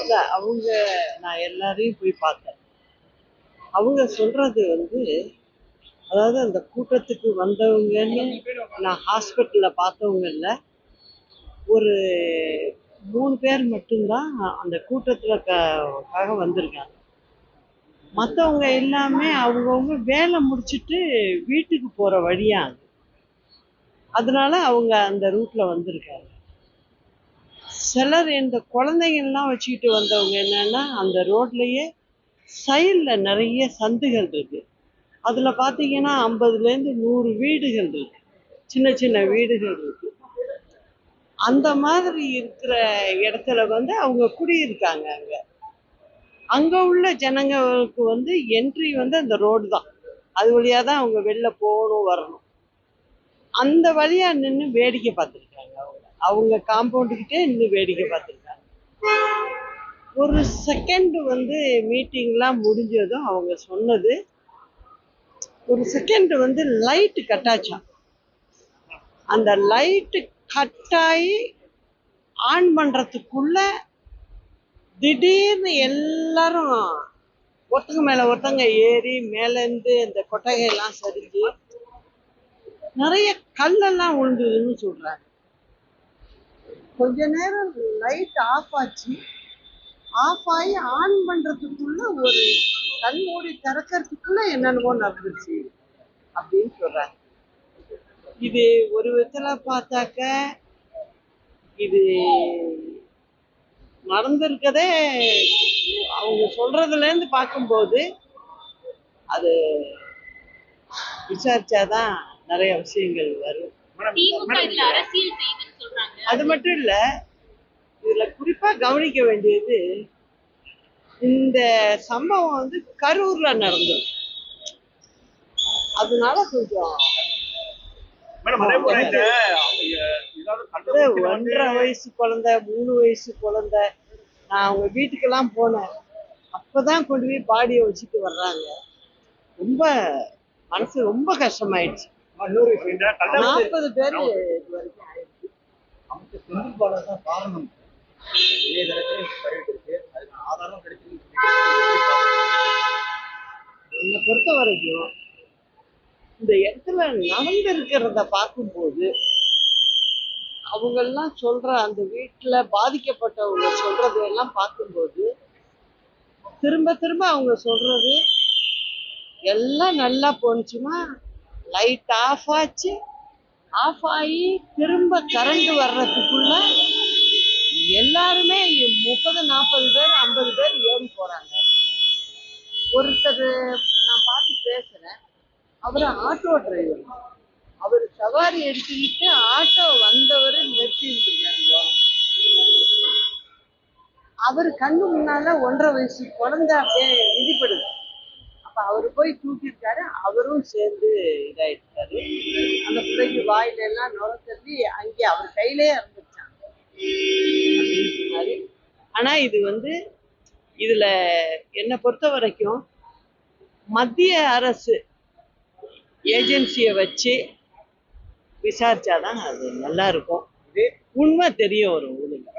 இல்லை அவங்க நான் எல்லாரையும் போய் பார்த்தேன். அவங்க சொல்றது வந்து அதாவது அந்த கூட்டத்துக்கு வந்தவங்கன்னு நான் ஹாஸ்பிட்டல்ல பார்த்தவங்கல்ல ஒரு மூணு பேர் மட்டும்தான் அந்த கூட்டத்துல க- காக வந்திருக்காங்க. மற்றவங்க எல்லாமே அவங்கவுங்க வேலை முடிச்சிட்டு வீட்டுக்கு போற வழியா அதனால அவங்க அந்த ரூட்ல வந்திருக்காங்க. சிலர் இந்த குழந்தைங்கள்லாம் வச்சுக்கிட்டு வந்தவங்க என்னன்னா அந்த ரோட்லேயே சைடில் நிறைய சந்துகள் இருக்கு. அதில் பார்த்தீங்கன்னா ஐம்பதுலேருந்து நூறு வீடுகள் இருக்கு. சின்ன சின்ன வீடுகள் இருக்கு. அந்த மாதிரி இருக்கிற இடத்துல வந்து அவங்க குடியிருக்காங்க அங்கே. அங்கே உள்ள ஜனங்களுக்கு வந்து என்ட்ரி வந்து அந்த ரோடு தான். அது வழியா தான் அவங்க வெளில போகணும் வரணும். அந்த வழியா நின்று வேடிக்கை பார்த்துருக்காங்க அவங்க காம்பவுண்டுக்கிட்டே நின்று வேடிக்கை பார்த்துருக்காங்க. ஒரு செகண்ட் வந்து மீட்டிங்லாம் முடிஞ்சதும் அவங்க சொன்னது ஒரு செகண்ட் வந்து லைட்டு கட்டாச்சான் அந்த லைட்டு கட்டாயி ஆன் பண்றதுக்குள்ள திடீர்னு எல்லாரும் ஒருத்தங்க மேல ஒருத்தங்க ஏறி மேலேருந்து அந்த கொட்டகையெல்லாம் சரிஞ்சு நிறைய கல்லெல்லாம் விழுந்ததுன்னு சொல்றாங்க. கொஞ்ச நேரம் லைட் ஆஃப் ஆச்சு. ஆஃப் ஆகி ஆன் பண்றதுக்குள்ள ஒரு கண் மூடி திறக்கறதுக்குள்ள என்னென்னவோ நடந்துச்சு அப்படின்னு சொல்றாங்க. இது ஒரு விதத்துல பார்த்தாக்க இது நடந்திருக்கதே அவங்க சொல்றதுல இருந்து பார்க்கும்போது அது விசாரிச்சாதான் நிறைய விஷயங்கள் வரும். அரசியல் செய்யுதுன்னு அது மட்டும் இல்ல இதுல குறிப்பா கவனிக்க வேண்டியது இந்த சம்பவம் வந்து கரூர்ல நடந்தது. அதனால கொஞ்சம் ஒன்றரை வயசு குழந்தை மூணு வயசு குழந்தை நான் அவங்க வீட்டுக்கெல்லாம் போனேன். அப்பதான் கொண்டு போய் பாடியை வச்சுட்டு வர்றாங்க. ரொம்ப மனசு ரொம்ப கஷ்டமாயிடுச்சு. நாற்பது பேர் இது வரைக்கும் ஆயிடுச்சு நமக்கு செந்தில் பாலாஜி தான் காரணம் இணையதளத்தில் அதுக்கு ஆதாரம் கிடைச்சிருக்கு என்னை பொறுத்த வரைக்கும் இந்த இடத்துல நடந்திருக்கிறத பார்க்கும்போது அவங்கெல்லாம் சொல்ற அந்த வீட்டுல பாதிக்கப்பட்டவங்க சொல்றது எல்லாம் பார்க்கும்போது திரும்ப திரும்ப அவங்க சொல்றது எல்லாம் நல்லா போணுச்சுமா லைட் ஆஃப் ஆச்சு. ஆஃப் ஆகி திரும்ப கரண்ட் வர்றதுக்குள்ள எல்லாருமே முப்பது நாற்பது பேர் ஐம்பது பேர் ஏறி போறாங்க. ஒருத்தர் நான் பார்த்து பேசுறேன். அவர் ஆட்டோ டிரைவர் அவர் சவாரி எடுத்துக்கிட்டு ஆட்டோ வந்தவர் நிறுத்தி அவர் கண்ணு முன்னால ஒன்றரை வயசு குழந்தை அப்படியே விதிப்படுது அப்ப அவர் போய் தூக்கியிருக்காரு. அவரும் சேர்ந்து இதாயிருக்காரு. அந்த பிள்ளைக்கு வாயில எல்லாம் நுர தள்ளி அங்கே அவர் கையிலே இருந்துச்சாங்க ஆனா இது வந்து இதுல என்னை பொறுத்த வரைக்கும் மத்திய அரசு ஏஜென்சியை வச்சு விசாரிச்சாதான் அது நல்லா இருக்கும். உண்மை தெரிய வரும் உங்களுக்கு